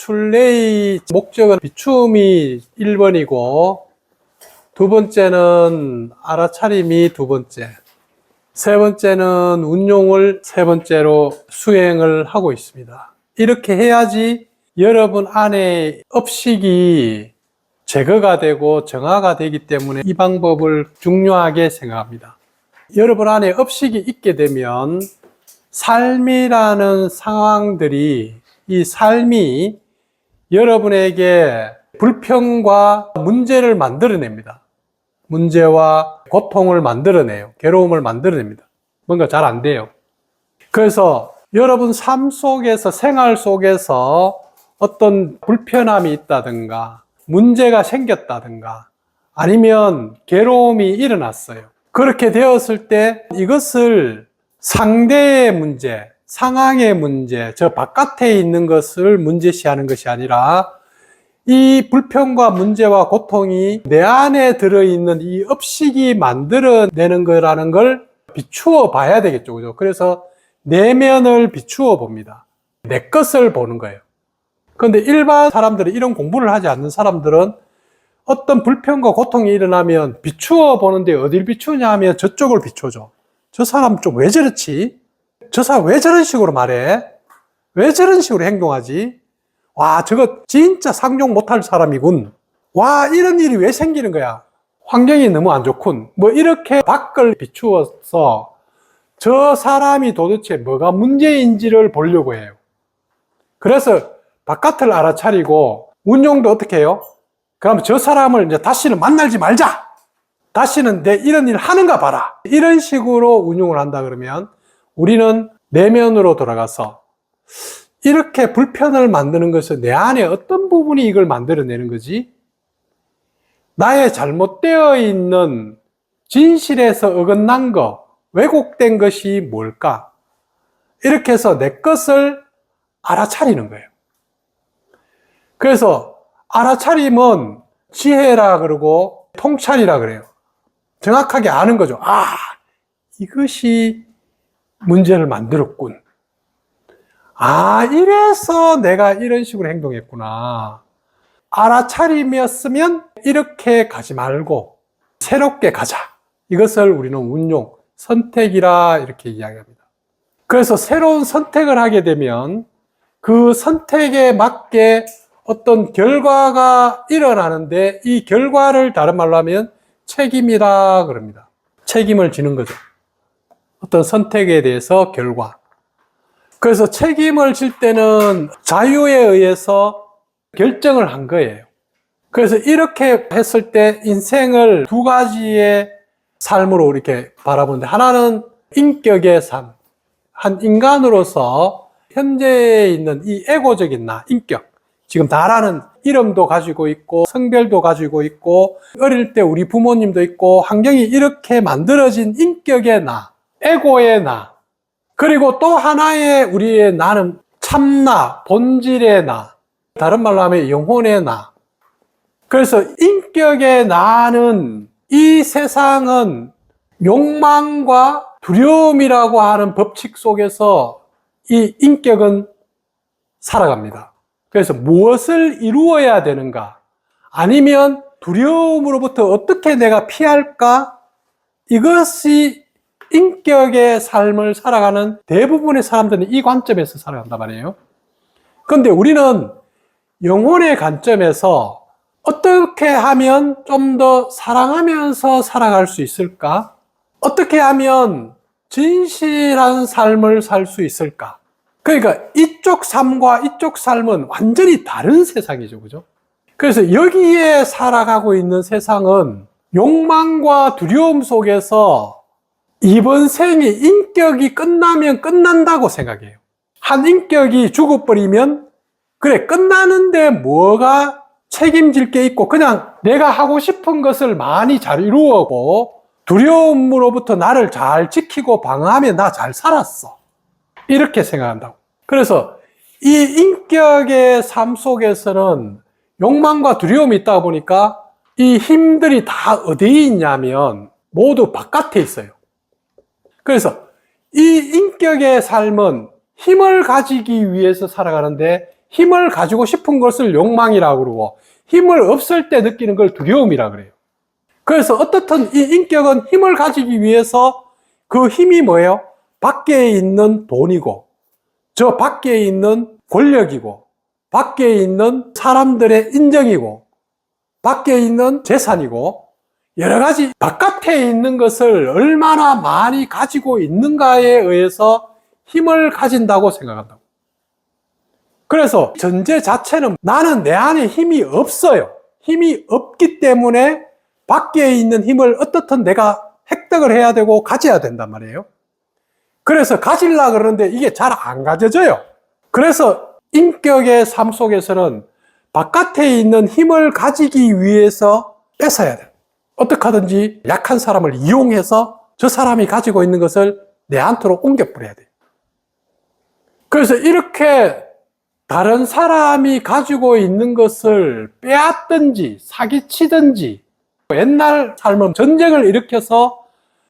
출래의 목적은 비춤이 1번이고 두 번째는 알아차림이 두 번째 세 번째는 운용을 세 번째로 수행을 하고 있습니다. 이렇게 해야지 여러분 안에 업식이 제거가 되고 정화가 되기 때문에 이 방법을 중요하게 생각합니다. 여러분 안에 업식이 있게 되면 삶이라는 상황들이 이 삶이 여러분에게 불평과 문제를 만들어냅니다. 문제와 고통을 만들어내요. 괴로움을 만들어냅니다. 뭔가 잘 안 돼요. 그래서 여러분 삶 속에서, 생활 속에서 어떤 불편함이 있다든가, 문제가 생겼다든가, 아니면 괴로움이 일어났어요. 그렇게 되었을 때 이것을 상대의 문제, 상황의 문제, 저 바깥에 있는 것을 문제시하는 것이 아니라 이 불평과 문제와 고통이 내 안에 들어있는 이 업식이 만들어내는 거라는 걸 비추어 봐야 되겠죠. 그죠? 그래서 내면을 비추어 봅니다. 내 것을 보는 거예요. 그런데 일반 사람들은 이런 공부를 하지 않는 사람들은 어떤 불평과 고통이 일어나면 비추어 보는데 어딜 비추냐 하면 저쪽을 비춰줘. 저 사람 좀 왜 저렇지? 저 사람 왜 저런 식으로 말해? 왜 저런 식으로 행동하지? 와, 저거 진짜 상종 못할 사람이군. 와, 이런 일이 왜 생기는 거야? 환경이 너무 안 좋군. 뭐 이렇게 밖을 비추어서 저 사람이 도대체 뭐가 문제인지를 보려고 해요. 그래서 바깥을 알아차리고 운용도 어떻게 해요? 그러면 저 사람을 이제 다시는 만나지 말자. 다시는 내 이런 일 하는가 봐라. 이런 식으로 운용을 한다 그러면 우리는 내면으로 돌아가서 이렇게 불편을 만드는 것은 내 안에 어떤 부분이 이걸 만들어내는 거지? 나의 잘못되어 있는 진실에서 어긋난 것, 왜곡된 것이 뭘까? 이렇게 해서 내 것을 알아차리는 거예요. 그래서 알아차림은 지혜라 그러고 통찰이라 그래요. 정확하게 아는 거죠. 아, 이것이 문제를 만들었군. 아, 이래서 내가 이런 식으로 행동했구나. 알아차림이었으면 이렇게 가지 말고 새롭게 가자. 이것을 우리는 운용, 선택이라 이렇게 이야기합니다. 그래서 새로운 선택을 하게 되면 그 선택에 맞게 어떤 결과가 일어나는데 이 결과를 다른 말로 하면 책임이라 그럽니다. 책임을 지는 거죠. 어떤 선택에 대해서 결과. 그래서 책임을 질 때는 자유에 의해서 결정을 한 거예요. 그래서 이렇게 했을 때 인생을 두 가지의 삶으로 이렇게 바라보는데 하나는 인격의 삶. 한 인간으로서 현재에 있는 이 에고적인 나, 인격. 지금 다라는 이름도 가지고 있고 성별도 가지고 있고 어릴 때 우리 부모님도 있고 환경이 이렇게 만들어진 인격의 나, 에고의 나, 그리고 또 하나의 우리의 나는 참나, 본질의 나, 다른 말로 하면 영혼의 나. 그래서 인격의 나는 이 세상은 욕망과 두려움이라고 하는 법칙 속에서 이 인격은 살아갑니다. 그래서 무엇을 이루어야 되는가? 아니면 두려움으로부터 어떻게 내가 피할까? 이것이 인격의 삶을 살아가는 대부분의 사람들은 이 관점에서 살아간단 말이에요. 그런데 우리는 영혼의 관점에서 어떻게 하면 좀 더 사랑하면서 살아갈 수 있을까? 어떻게 하면 진실한 삶을 살 수 있을까? 그러니까 이쪽 삶과 이쪽 삶은 완전히 다른 세상이죠. 그죠? 그래서 여기에 살아가고 있는 세상은 욕망과 두려움 속에서 이번 생이 인격이 끝나면 끝난다고 생각해요. 한 인격이 죽어버리면 그래 끝나는데 뭐가 책임질 게 있고 그냥 내가 하고 싶은 것을 많이 잘 이루었고 두려움으로부터 나를 잘 지키고 방어하면 나 잘 살았어. 이렇게 생각한다고. 그래서 이 인격의 삶 속에서는 욕망과 두려움이 있다 보니까 이 힘들이 다 어디에 있냐면 모두 바깥에 있어요. 그래서 이 인격의 삶은 힘을 가지기 위해서 살아가는데 힘을 가지고 싶은 것을 욕망이라고 그러고 힘을 없을 때 느끼는 걸 두려움이라 그래요. 그래서 어떻든 이 인격은 힘을 가지기 위해서 그 힘이 뭐예요? 밖에 있는 돈이고 저 밖에 있는 권력이고 밖에 있는 사람들의 인정이고 밖에 있는 재산이고 여러 가지 바깥에 있는 것을 얼마나 많이 가지고 있는가에 의해서 힘을 가진다고 생각한다고. 그래서 전제 자체는 나는 내 안에 힘이 없어요. 힘이 없기 때문에 밖에 있는 힘을 어떻든 내가 획득을 해야 되고 가져야 된단 말이에요. 그래서 가질라 그러는데 이게 잘 안 가져져요. 그래서 인격의 삶 속에서는 바깥에 있는 힘을 가지기 위해서 뺏어야 돼. 어떻게 하든지 약한 사람을 이용해서 저 사람이 가지고 있는 것을 내 안으로 옮겨버려야 돼. 그래서 이렇게 다른 사람이 가지고 있는 것을 빼앗든지 사기치든지 옛날 삶은 전쟁을 일으켜서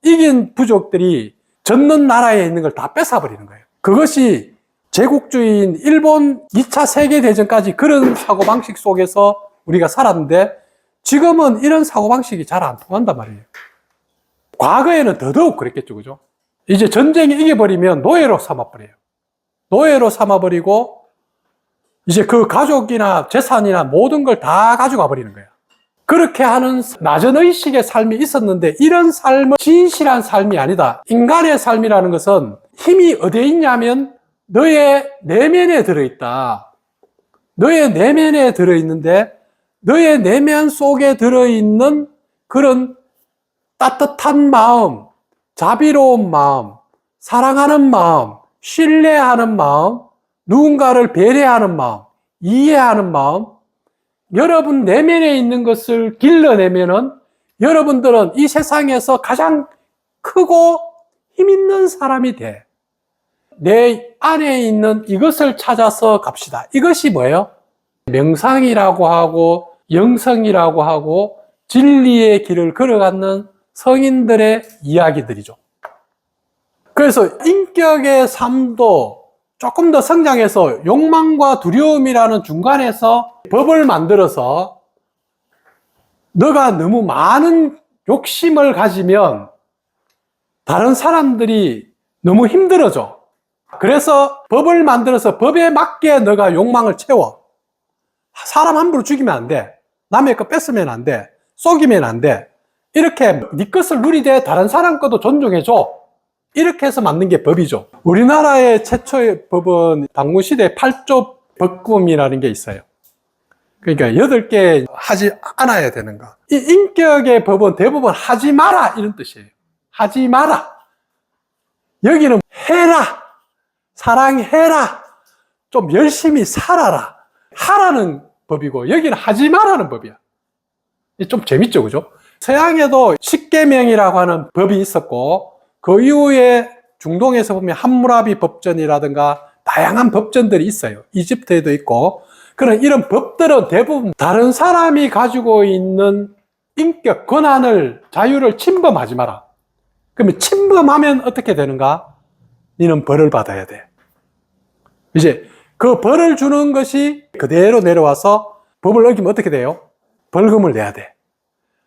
이긴 부족들이 젖는 나라에 있는 걸 다 뺏어버리는 거예요. 그것이 제국주의인 일본 2차 세계대전까지 그런 사고방식 속에서 우리가 살았는데 지금은 이런 사고방식이 잘 안 통한단 말이에요. 과거에는 더더욱 그랬겠죠. 그죠? 이제 전쟁이 이겨버리면 노예로 삼아버려요. 노예로 삼아버리고 이제 그 가족이나 재산이나 모든 걸 다 가져가 버리는 거야. 그렇게 하는 낮은 의식의 삶이 있었는데 이런 삶은 진실한 삶이 아니다. 인간의 삶이라는 것은 힘이 어디에 있냐면 너의 내면에 들어있다. 너의 내면에 들어있는데 너의 내면 속에 들어있는 그런 따뜻한 마음, 자비로운 마음, 사랑하는 마음, 신뢰하는 마음, 누군가를 배려하는 마음, 이해하는 마음, 여러분 내면에 있는 것을 길러내면은 여러분들은 이 세상에서 가장 크고 힘 있는 사람이 돼. 내 안에 있는 이것을 찾아서 갑시다. 이것이 뭐예요? 명상이라고 하고 영성이라고 하고 진리의 길을 걸어가는 성인들의 이야기들이죠. 그래서 인격의 삶도 조금 더 성장해서 욕망과 두려움이라는 중간에서 법을 만들어서 너가 너무 많은 욕심을 가지면 다른 사람들이 너무 힘들어져. 그래서 법을 만들어서 법에 맞게 너가 욕망을 채워. 사람 함부로 죽이면 안 돼. 남의 거 뺏으면 안 돼. 속이면 안 돼. 이렇게 네 것을 누리되 다른 사람 것도 존중해줘. 이렇게 해서 만든 게 법이죠. 우리나라의 최초의 법은 당무시대 8조 법금이라는 게 있어요. 그러니까 8개 하지 않아야 되는 거. 이 인격의 법은 대부분 하지 마라 이런 뜻이에요. 하지 마라. 여기는 해라. 사랑해라. 좀 열심히 살아라. 하라는 법이고 여기는 하지 마라는 법이야. 이좀 재밌죠, 그죠? 서양에도 십계명이라고 하는 법이 있었고 그 이후에 중동에서 보면 함무라비 법전이라든가 다양한 법전들이 있어요. 이집트에도 있고 그런 이런 법들은 대부분 다른 사람이 가지고 있는 인격, 권한을, 자유를 침범하지 마라. 그러면 침범하면 어떻게 되는가? 너는 벌을 받아야 돼. 이제 그 벌을 주는 것이 그대로 내려와서 법을 어기면 어떻게 돼요? 벌금을 내야 돼.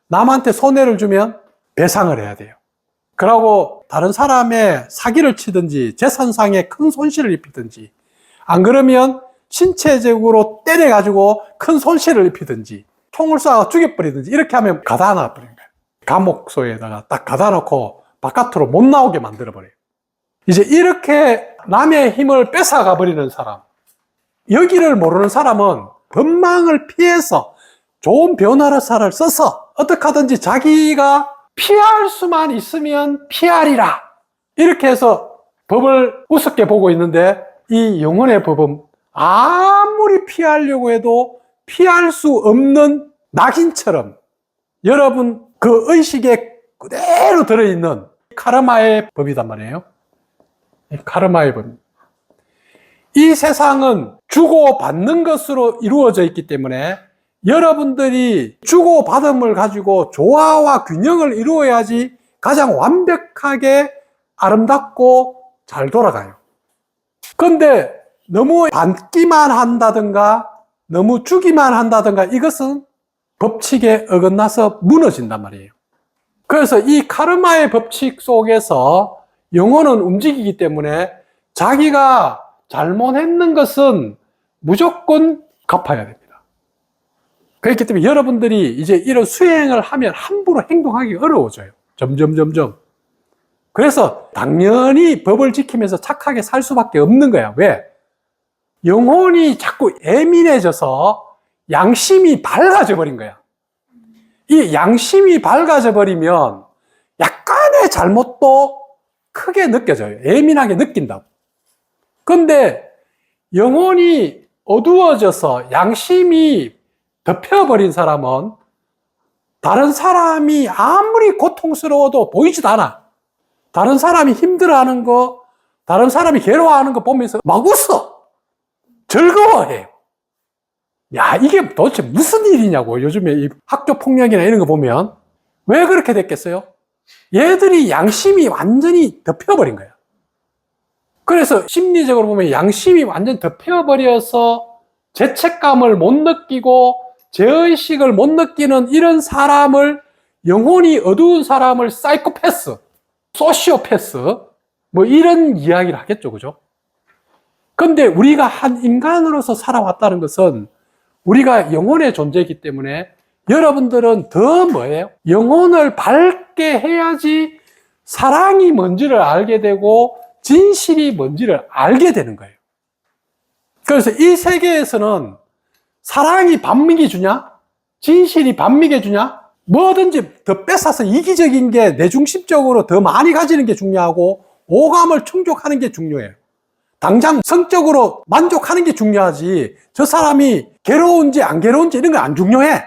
남한테 손해를 주면 배상을 해야 돼요. 그러고 다른 사람의 사기를 치든지 재산상에 큰 손실을 입히든지 안 그러면 신체적으로 때려가지고 큰 손실을 입히든지 총을 쏴 죽여버리든지 이렇게 하면 가다 놔버리는 거예요. 감옥소에다가 딱 가다 놓고 바깥으로 못 나오게 만들어버려요. 이제 이렇게 남의 힘을 뺏어가 버리는 사람. 여기를 모르는 사람은 법망을 피해서 좋은 변화를 써서 어떻게 하든지 자기가 피할 수만 있으면 피하리라. 이렇게 해서 법을 우습게 보고 있는데 이 영혼의 법은 아무리 피하려고 해도 피할 수 없는 낙인처럼 여러분 그 의식에 그대로 들어있는 카르마의 법이단 말이에요. 이 카르마의 법. 이 세상은 주고받는 것으로 이루어져 있기 때문에 여러분들이 주고받음을 가지고 조화와 균형을 이루어야지 가장 완벽하게 아름답고 잘 돌아가요. 근데 너무 받기만 한다든가 너무 주기만 한다든가 이것은 법칙에 어긋나서 무너진단 말이에요. 그래서 이 카르마의 법칙 속에서 영혼은 움직이기 때문에 자기가 잘못했는 것은 무조건 갚아야 됩니다. 그렇기 때문에 여러분들이 이제 이런 수행을 하면 함부로 행동하기 어려워져요. 점점, 점점. 그래서 당연히 법을 지키면서 착하게 살 수밖에 없는 거야. 왜? 영혼이 자꾸 예민해져서 양심이 밝아져 버린 거야. 이 양심이 밝아져 버리면 약간의 잘못도 크게 느껴져요. 예민하게 느낀다고. 근데 영혼이 어두워져서 양심이 덮여버린 사람은 다른 사람이 아무리 고통스러워도 보이지도 않아. 다른 사람이 힘들어하는 거, 다른 사람이 괴로워하는 거 보면서 막 웃어. 즐거워해요. 야, 이게 도대체 무슨 일이냐고. 요즘에 이 학교 폭력이나 이런 거 보면. 왜 그렇게 됐겠어요? 얘들이 양심이 완전히 덮여버린 거야. 그래서 심리적으로 보면 양심이 완전 덮여버려서 죄책감을 못 느끼고 죄의식을 못 느끼는 이런 사람을 영혼이 어두운 사람을 사이코패스, 소시오패스, 뭐 이런 이야기를 하겠죠. 그죠? 근데 우리가 한 인간으로서 살아왔다는 것은 우리가 영혼의 존재이기 때문에 여러분들은 더 뭐예요? 영혼을 밝게 해야지 사랑이 뭔지를 알게 되고 진실이 뭔지를 알게 되는 거예요. 그래서 이 세계에서는 사랑이 반미게 주냐? 진실이 반미게 주냐? 뭐든지 더 뺏어서 이기적인 게 내 중심적으로 더 많이 가지는 게 중요하고 오감을 충족하는 게 중요해요. 당장 성적으로 만족하는 게 중요하지 저 사람이 괴로운지 안 괴로운지 이런 거 안 중요해.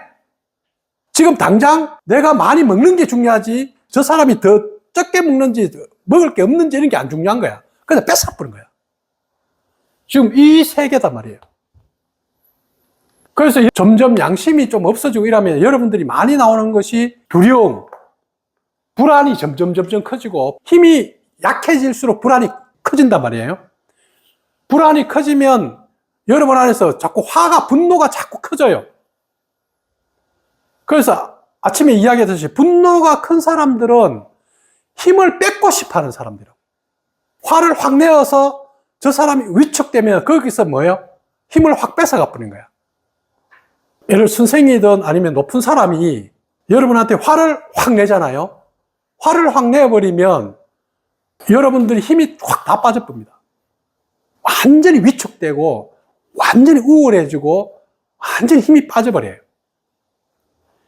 지금 당장 내가 많이 먹는 게 중요하지 저 사람이 더 적게 먹는지 먹을 게 없는지 이런 게 안 중요한 거야. 그래서 뺏어버린 거야. 지금 이 세계단 말이에요. 그래서 점점 양심이 좀 없어지고 이러면 여러분들이 많이 나오는 것이 두려움, 불안이 점점 점점 커지고 힘이 약해질수록 불안이 커진단 말이에요. 불안이 커지면 여러분 안에서 자꾸 화가, 분노가 자꾸 커져요. 그래서 아침에 이야기했듯이 분노가 큰 사람들은 힘을 뺏고 싶어 하는 사람들이라고. 화를 확 내어서 저 사람이 위축되면 거기서 뭐예요? 힘을 확 뺏어가 버린 거야. 예를 선생이든 아니면 높은 사람이 여러분한테 화를 확 내잖아요. 화를 확 내버리면 여러분들이 힘이 확 다 빠져봅니다. 완전히 위축되고 완전히 우울해지고 완전히 힘이 빠져버려요.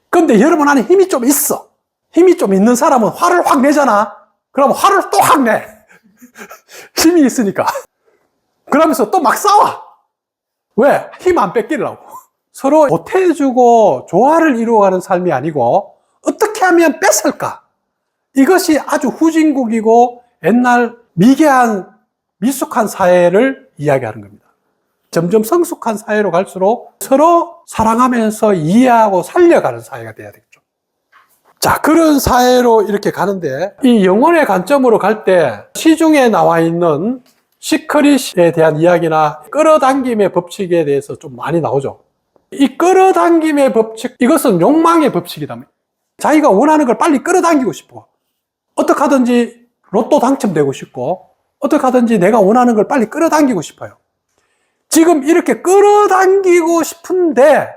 그런데 여러분 안에 힘이 좀 있어. 힘이 좀 있는 사람은 화를 확 내잖아. 그러면 화를 또 확 내. 힘이 있으니까. 그러면서 또 막 싸워. 왜? 힘 안 뺏기려고. 서로 보태주고 조화를 이루어가는 삶이 아니고 어떻게 하면 뺏을까? 이것이 아주 후진국이고 옛날 미개한 미숙한 사회를 이야기하는 겁니다. 점점 성숙한 사회로 갈수록 서로 사랑하면서 이해하고 살려가는 사회가 돼야 되겠죠. 자, 그런 사회로 이렇게 가는데 이 영혼의 관점으로 갈 때 시중에 나와 있는 시크릿에 대한 이야기나 끌어당김의 법칙에 대해서 좀 많이 나오죠. 이 끌어당김의 법칙, 이것은 욕망의 법칙이다. 자기가 원하는 걸 빨리 끌어당기고 싶어. 어떻게 하든지 로또 당첨되고 싶고, 어떻게 하든지 내가 원하는 걸 빨리 끌어당기고 싶어요. 지금 이렇게 끌어당기고 싶은데,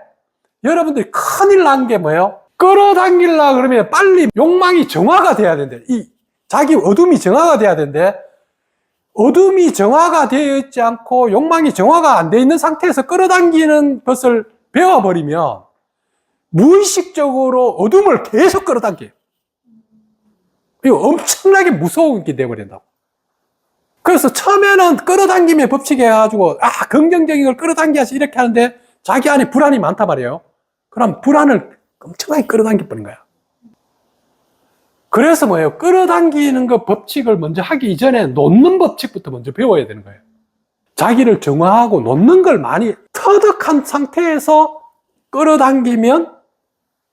여러분들이 큰일 난 게 뭐예요? 끌어당기려 그러면 빨리 욕망이 정화가 돼야 된대. 이, 자기 어둠이 정화가 돼야 된대. 어둠이 정화가 되어 있지 않고 욕망이 정화가 안 되어 있는 상태에서 끌어당기는 것을 배워버리면 무의식적으로 어둠을 계속 끌어당겨요. 이거 엄청나게 무서운 게 돼버린다고. 그래서 처음에는 끌어당김의 법칙에 해가지고, 아, 긍정적인 걸 끌어당겨야지 이렇게 하는데 자기 안에 불안이 많단 말이에요. 그럼 불안을 엄청나게 끌어당겨 버린 거야. 그래서 뭐예요? 끌어당기는 그 법칙을 먼저 하기 이전에 놓는 법칙부터 먼저 배워야 되는 거예요. 자기를 정화하고 놓는 걸 많이 터득한 상태에서 끌어당기면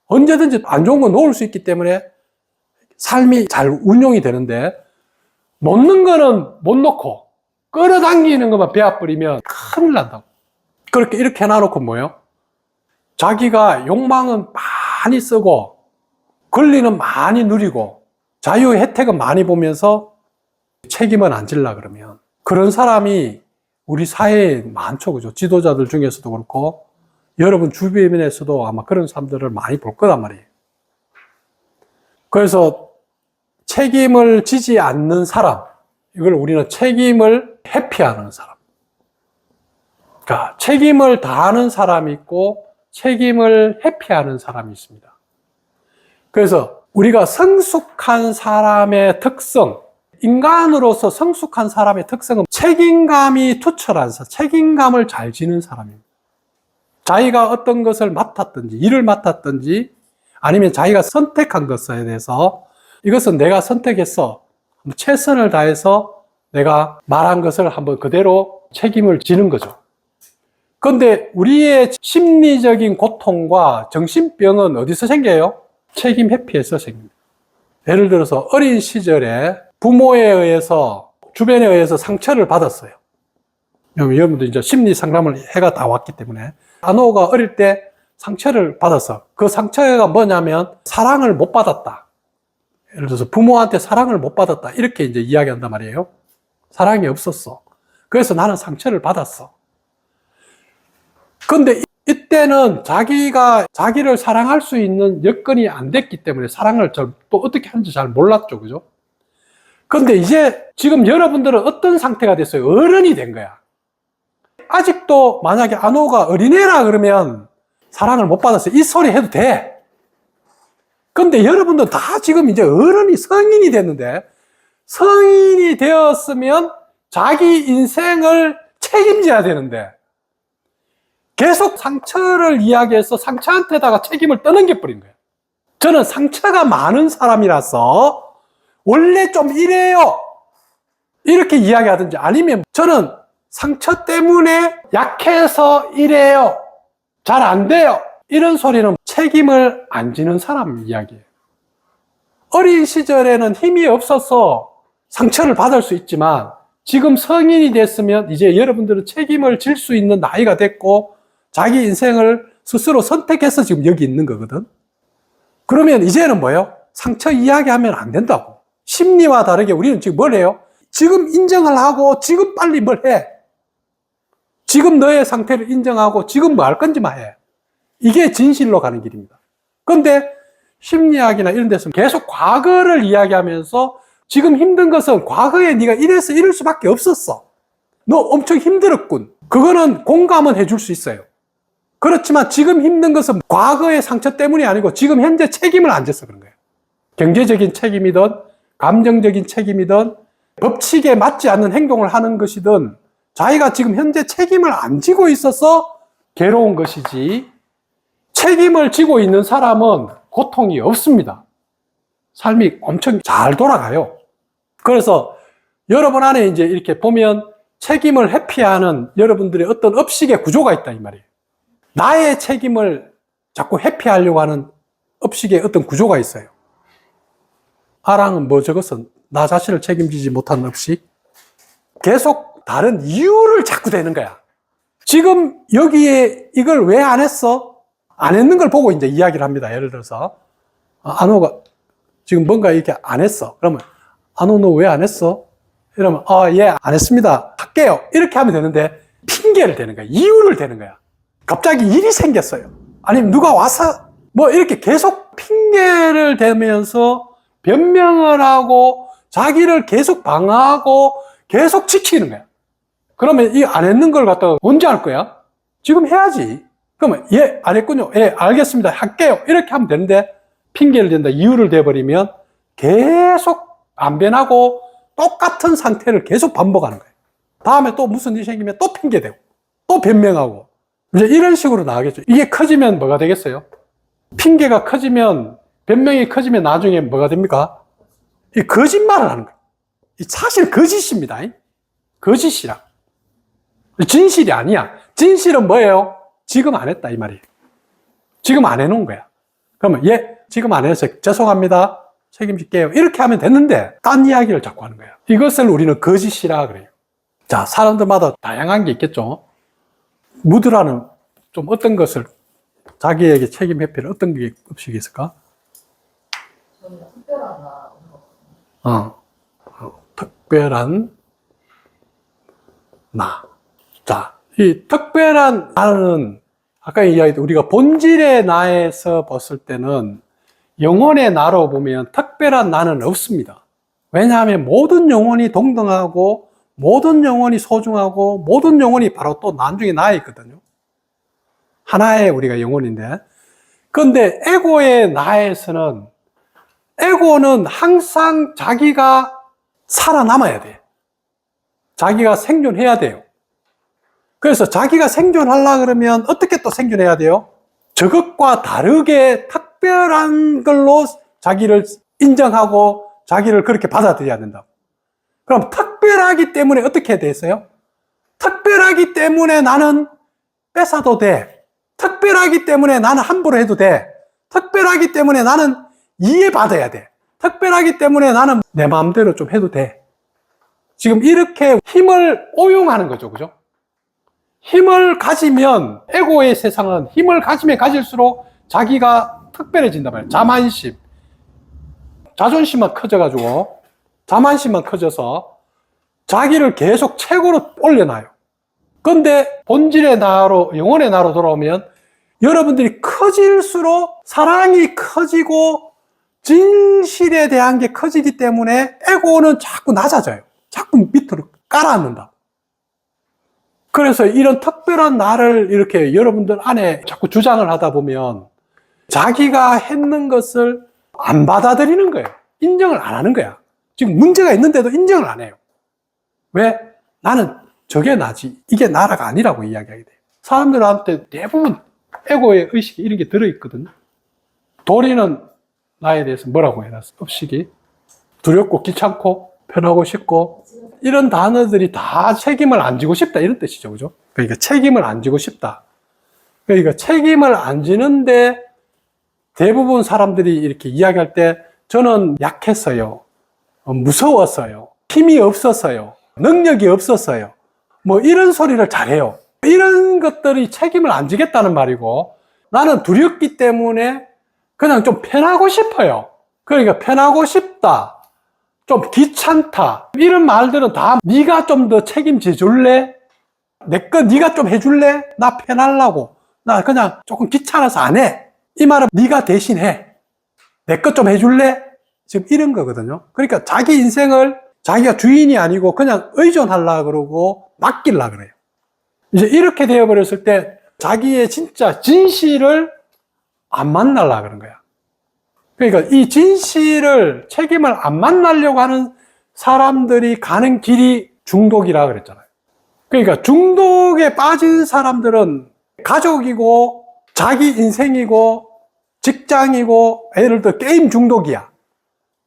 언제든지 안 좋은 거 놓을 수 있기 때문에 삶이 잘 운용이 되는데 놓는 거는 못 놓고 끌어당기는 것만 베어버리면 큰일 난다고. 그렇게 이렇게 해놔놓고 뭐요? 자기가 욕망은 많이 쓰고, 권리는 많이 누리고, 자유의 혜택은 많이 보면서 책임은 안 질라 그러면, 그런 사람이 우리 사회에 많죠. 그죠? 지도자들 중에서도 그렇고, 여러분 주변에서도 아마 그런 사람들을 많이 볼 거란 말이에요. 그래서 책임을 지지 않는 사람, 이걸 우리는 책임을 회피하는 사람. 그러니까 책임을 다하는 사람이 있고 책임을 회피하는 사람이 있습니다. 그래서 우리가 성숙한 사람의 특성, 인간으로서 성숙한 사람의 특성은 책임감이 사람, 책임감을 잘 지는 사람입니다. 자기가 어떤 것을 맡았든지, 일을 맡았든지, 아니면 자기가 선택한 것에 대해서 이것은 내가 선택했어. 최선을 다해서 내가 말한 것을 한번 그대로 책임을 지는 거죠. 그런데 우리의 심리적인 고통과 정신병은 어디서 생겨요? 책임 회피에서 생깁니다. 예를 들어서 어린 시절에 부모에 의해서 주변에 의해서 상처를 받았어요. 여러분들 이제 심리 상담을 해가 다 왔기 때문에 안호가 어릴 때 상처를 받았어. 그 상처가 뭐냐면 사랑을 못 받았다. 예를 들어서 부모한테 사랑을 못 받았다. 이렇게 이제 이야기한단 말이에요. 사랑이 없었어. 그래서 나는 상처를 받았어. 근데 이때는 자기가 자기를 사랑할 수 있는 여건이 안 됐기 때문에 사랑을 또 어떻게 하는지 잘 몰랐죠. 그죠? 근데 이제 지금 여러분들은 어떤 상태가 됐어요? 어른이 된 거야. 아직도 만약에 안호가 어린애라 그러면 사랑을 못 받았어요. 이 소리 해도 돼. 근데 여러분들 다 지금 이제 어른이 성인이 됐는데 성인이 되었으면 자기 인생을 책임져야 되는데 계속 상처를 이야기해서 상처한테다가 책임을 떠넘겨 버린 거예요. 저는 상처가 많은 사람이라서 원래 좀 이래요. 이렇게 이야기하든지 아니면 저는 상처 때문에 약해서 이래요. 잘 안 돼요. 이런 소리는 책임을 안 지는 사람 이야기예요. 어린 시절에는 힘이 없어서 상처를 받을 수 있지만 지금 성인이 됐으면 이제 여러분들은 책임을 질 수 있는 나이가 됐고 자기 인생을 스스로 선택해서 지금 여기 있는 거거든. 그러면 이제는 뭐예요? 상처 이야기하면 안 된다고. 심리와 다르게 우리는 지금 뭘 해요? 지금 인정을 하고 지금 빨리 뭘 해. 지금 너의 상태를 인정하고 지금 뭐 할 건지만 해. 이게 진실로 가는 길입니다. 그런데 심리학이나 이런 데서 계속 과거를 이야기하면서 지금 힘든 것은 과거에 네가 이래서 이럴 수밖에 없었어. 너 엄청 힘들었군. 그거는 공감은 해줄 수 있어요. 그렇지만 지금 힘든 것은 과거의 상처 때문이 아니고 지금 현재 책임을 안 져서 그런 거예요. 경제적인 책임이든 감정적인 책임이든 법칙에 맞지 않는 행동을 하는 것이든 자기가 지금 현재 책임을 안 지고 있어서 괴로운 것이지 책임을 지고 있는 사람은 고통이 없습니다. 삶이 엄청 잘 돌아가요. 그래서 여러분 안에 이제 이렇게 보면 책임을 회피하는 여러분들의 어떤 업식의 구조가 있다 이 말이에요. 나의 책임을 자꾸 회피하려고 하는 업식의 어떤 구조가 있어요. 아랑은 뭐 적었어? 나 자신을 책임지지 못하는 업식? 계속 다른 이유를 자꾸 대는 거야. 지금 여기에 이걸 왜 안 했어? 안 했는 걸 보고 이제 이야기를 합니다. 예를 들어서, 아, 안호가 지금 뭔가 이렇게 안 했어. 그러면, 안호 너 왜 안 했어? 이러면, 아, 예, 안 했습니다. 할게요. 이렇게 하면 되는데, 핑계를 대는 거야. 이유를 대는 거야. 갑자기 일이 생겼어요. 아니면 누가 와서, 뭐 이렇게 계속 핑계를 대면서 변명을 하고, 자기를 계속 방어하고, 계속 지키는 거야. 그러면 이 안 했는 걸 갖다가 언제 할 거야? 지금 해야지. 그러면 예, 안 했군요. 예, 알겠습니다. 할게요. 이렇게 하면 되는데 핑계를 댄다. 이유를 대버리면 계속 안 변하고 똑같은 상태를 계속 반복하는 거예요. 다음에 또 무슨 일이 생기면 또 핑계대고 또 변명하고 이제 이런 식으로 나가겠죠. 이게 커지면 뭐가 되겠어요? 핑계가 커지면 변명이 커지면 나중에 뭐가 됩니까? 이 거짓말을 하는 거예요. 이 사실 거짓입니다. 거짓이라. 진실이 아니야. 진실은 뭐예요? 지금 안 했다 이 말이에요. 지금 안 해놓은 거야. 그러면 예, 지금 안 해서 죄송합니다. 책임질게요. 이렇게 하면 됐는데 딴 이야기를 자꾸 하는 거야. 이것을 우리는 거짓이라 그래요. 자, 사람들마다 다양한 게 있겠죠. 무드라는 좀 어떤 것을 자기에게 책임 회피를 어떤 게 음식이 있을까? 어, 어, 특별한 나. 자, 이 특별한 나는 아까 이야기했던 우리가 본질의 나에서 봤을 때는 영혼의 나로 보면 특별한 나는 없습니다. 왜냐하면 모든 영혼이 동등하고 모든 영혼이 소중하고 모든 영혼이 바로 또 나중에 나이거든요. 하나의 우리가 영혼인데. 그런데 에고의 나에서는 에고는 항상 자기가 살아남아야 돼. 자기가 생존해야 돼요. 그래서 자기가 생존하려 그러면 어떻게 또 생존해야 돼요? 저것과 다르게 특별한 걸로 자기를 인정하고 자기를 그렇게 받아들여야 된다. 그럼 특별하기 때문에 어떻게 해야 되겠어요? 특별하기 때문에 나는 뺏어도 돼. 특별하기 때문에 나는 함부로 해도 돼. 특별하기 때문에 나는 이해받아야 돼. 특별하기 때문에 나는 내 마음대로 좀 해도 돼. 지금 이렇게 힘을 오용하는 거죠. 그죠? 힘을 가지면, 에고의 세상은 힘을 가지면 가질수록 자기가 특별해진단 말이에요. 자만심. 자존심만 커져가지고, 자만심만 커져서 자기를 계속 최고로 올려놔요. 근데 본질의 나로, 영혼의 나로 돌아오면 여러분들이 커질수록 사랑이 커지고 진실에 대한 게 커지기 때문에 에고는 자꾸 낮아져요. 자꾸 밑으로 깔아앉는다. 그래서 이런 특별한 나를 이렇게 여러분들 안에 자꾸 주장을 하다 보면 자기가 했는 것을 안 받아들이는 거예요. 인정을 안 하는 거야. 지금 문제가 있는데도 인정을 안 해요. 왜? 나는 저게 나지. 이게 나라가 아니라고 이야기하게 돼요. 사람들한테 대부분 에고의 의식이 이런 게 들어있거든요. 도리는 나에 대해서 뭐라고 해놨어? 업식이. 두렵고 귀찮고 편하고 싶고 이런 단어들이 다 책임을 안 지고 싶다 이런 뜻이죠. 그죠? 그러니까 책임을 안 지고 싶다. 그러니까 책임을 안 지는데 대부분 사람들이 이렇게 이야기할 때 저는 약했어요. 어, 무서웠어요. 힘이 없었어요. 능력이 없었어요. 뭐 이런 소리를 잘해요. 이런 것들이 책임을 안 지겠다는 말이고 나는 두렵기 때문에 그냥 좀 편하고 싶어요. 그러니까 편하고 싶다. 좀 귀찮다. 이런 말들은 다 네가 좀 더 책임져 줄래? 내 거 네가 좀 해줄래? 나 편하려고. 나 그냥 조금 귀찮아서 안 해. 이 말은 네가 대신 해. 내 것 좀 해줄래? 지금 이런 거거든요. 그러니까 자기 인생을 자기가 주인이 아니고 그냥 의존하려 그러고 맡길라 그래요. 이제 이렇게 되어버렸을 때 자기의 진짜 진실을 안 만날라 그런 거야. 그러니까 이 진실을 책임을 안 만나려고 하는 사람들이 가는 길이 중독이라 그랬잖아요. 그러니까 중독에 빠진 사람들은 가족이고 자기 인생이고 직장이고 예를 들어 게임 중독이야.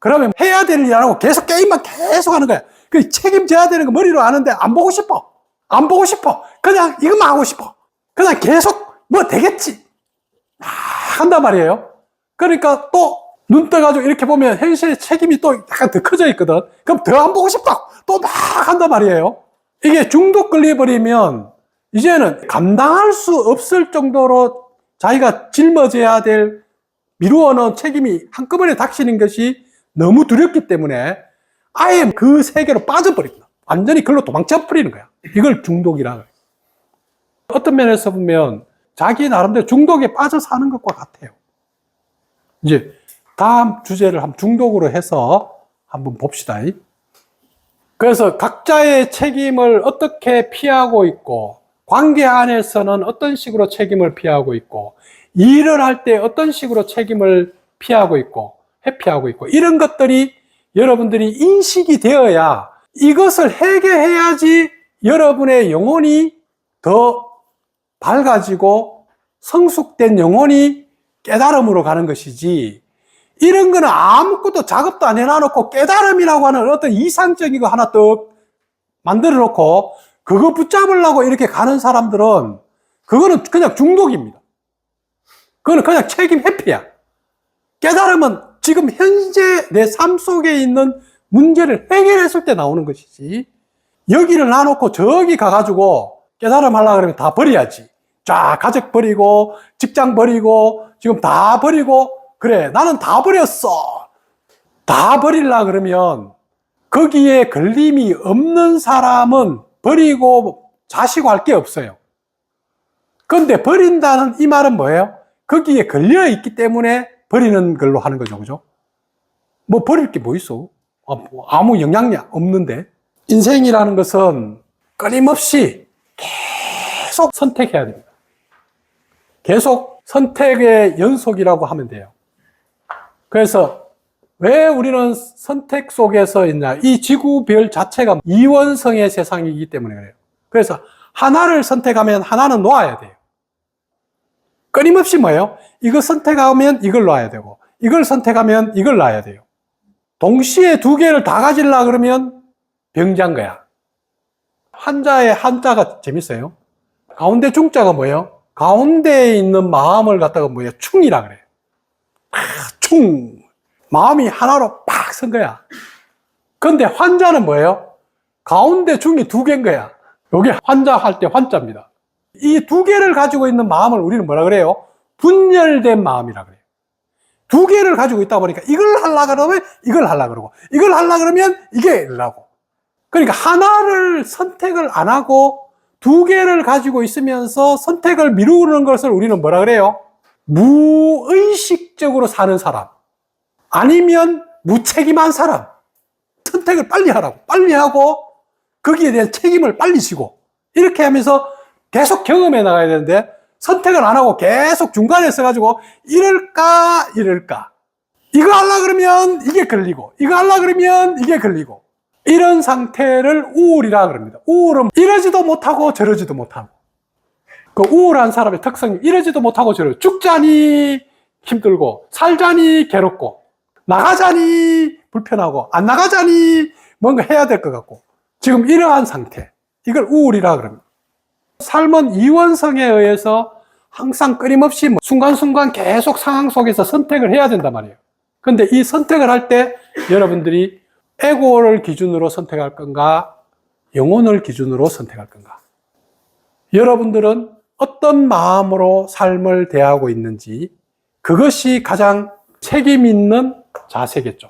그러면 해야 될 일 안 하고 계속 게임만 계속 하는 거야. 그 책임져야 되는 거 머리로 아는데 안 보고 싶어. 안 보고 싶어. 그냥 이것만 하고 싶어. 그냥 계속 뭐 되겠지. 막 한단 말이에요. 그러니까 또 눈 떠가지고 이렇게 보면 현실의 책임이 또 약간 더 커져 있거든. 그럼 더 안 보고 싶다. 또 막 한단 말이에요. 이게 중독 걸려버리면 이제는 감당할 수 없을 정도로 자기가 짊어져야 될 미루어놓은 책임이 한꺼번에 닥치는 것이 너무 두렵기 때문에 아예 그 세계로 빠져버린다. 완전히 글로 도망쳐 버리는 거야. 이걸 중독이라 그래. 어떤 면에서 보면 자기 나름대로 중독에 빠져 사는 것과 같아요. 이제 다음 주제를 한번 중독으로 해서 한번 봅시다. 그래서 각자의 책임을 어떻게 피하고 있고, 관계 안에서는 어떤 식으로 책임을 피하고 있고, 일을 할 때 어떤 식으로 책임을 피하고 있고, 회피하고 있고, 이런 것들이 여러분들이 인식이 되어야 이것을 해결해야지 여러분의 영혼이 더 밝아지고 성숙된 영혼이 깨달음으로 가는 것이지, 이런 거는 아무것도 작업도 안 해놔놓고 깨달음이라고 하는 어떤 이상적인 거 하나 또 만들어 놓고 그거 붙잡으려고 이렇게 가는 사람들은 그거는 그냥 중독입니다. 그거는 그냥 책임 회피야. 깨달음은 지금 현재 내 삶 속에 있는 문제를 해결했을 때 나오는 것이지 여기를 놔놓고 저기 가가지고 깨달음 하려고 그러면 다 버려야지. 쫙 가족 버리고, 직장 버리고, 지금 다 버리고, 그래, 나는 다 버렸어. 다 버리려 그러면 거기에 걸림이 없는 사람은 버리고 자시고 할 게 없어요. 근데 버린다는 이 말은 뭐예요? 거기에 걸려 있기 때문에 버리는 걸로 하는 거죠. 그죠? 뭐 버릴 게 뭐 있어? 아, 뭐 아무 영향이 없는데. 인생이라는 것은 끊임없이 계속 선택해야 됩니다. 계속 선택의 연속이라고 하면 돼요. 그래서 왜 우리는 선택 속에서 있냐? 이 지구별 자체가 이원성의 세상이기 때문에 그래요. 그래서 하나를 선택하면 하나는 놓아야 돼요. 끊임없이 뭐예요? 이거 선택하면 이걸 놔야 되고, 이걸 선택하면 이걸 놔야 돼요. 동시에 두 개를 다 가지려 그러면 병자인 거야. 한자의 한자가 재밌어요. 가운데 중자가 뭐예요? 가운데에 있는 마음을 갖다가 뭐예요? 충이라 그래요. 아, 충. 마음이 하나로 팍 선 거야. 근데 환자는 뭐예요? 가운데 중이 두 개인 거야. 요게 환자 할 때 환자입니다. 이 두 개를 가지고 있는 마음을 우리는 뭐라 그래요? 분열된 마음이라 그래요. 두 개를 가지고 있다 보니까 이걸 하려 그러면 이걸 하려 그러고 이걸 하려 그러면 이게 이러고 그러니까 하나를 선택을 안 하고 두 개를 가지고 있으면서 선택을 미루는 것을 우리는 뭐라 그래요? 무의식적으로 사는 사람 아니면 무책임한 사람 선택을 빨리 하라고 빨리 하고 거기에 대한 책임을 빨리 지고 이렇게 하면서 계속 경험해 나가야 되는데 선택을 안 하고 계속 중간에 써가지고 이럴까 이럴까? 이거 하려 그러면 이게 걸리고 이거 하려 그러면 이게 걸리고. 이런 상태를 우울이라 그럽니다. 우울은 이러지도 못하고 저러지도 못하고. 그 우울한 사람의 특성이 이러지도 못하고 저러 죽자니 힘들고 살자니 괴롭고 나가자니 불편하고 안 나가자니 뭔가 해야 될 것 같고. 지금 이러한 상태. 이걸 우울이라 그럽니다. 삶은 이원성에 의해서 항상 끊임없이 뭐 순간순간 계속 상황 속에서 선택을 해야 된단 말이에요. 근데 이 선택을 할 때 여러분들이 에고를 기준으로 선택할 건가, 영혼을 기준으로 선택할 건가. 여러분들은 어떤 마음으로 삶을 대하고 있는지 그것이 가장 책임 있는 자세겠죠.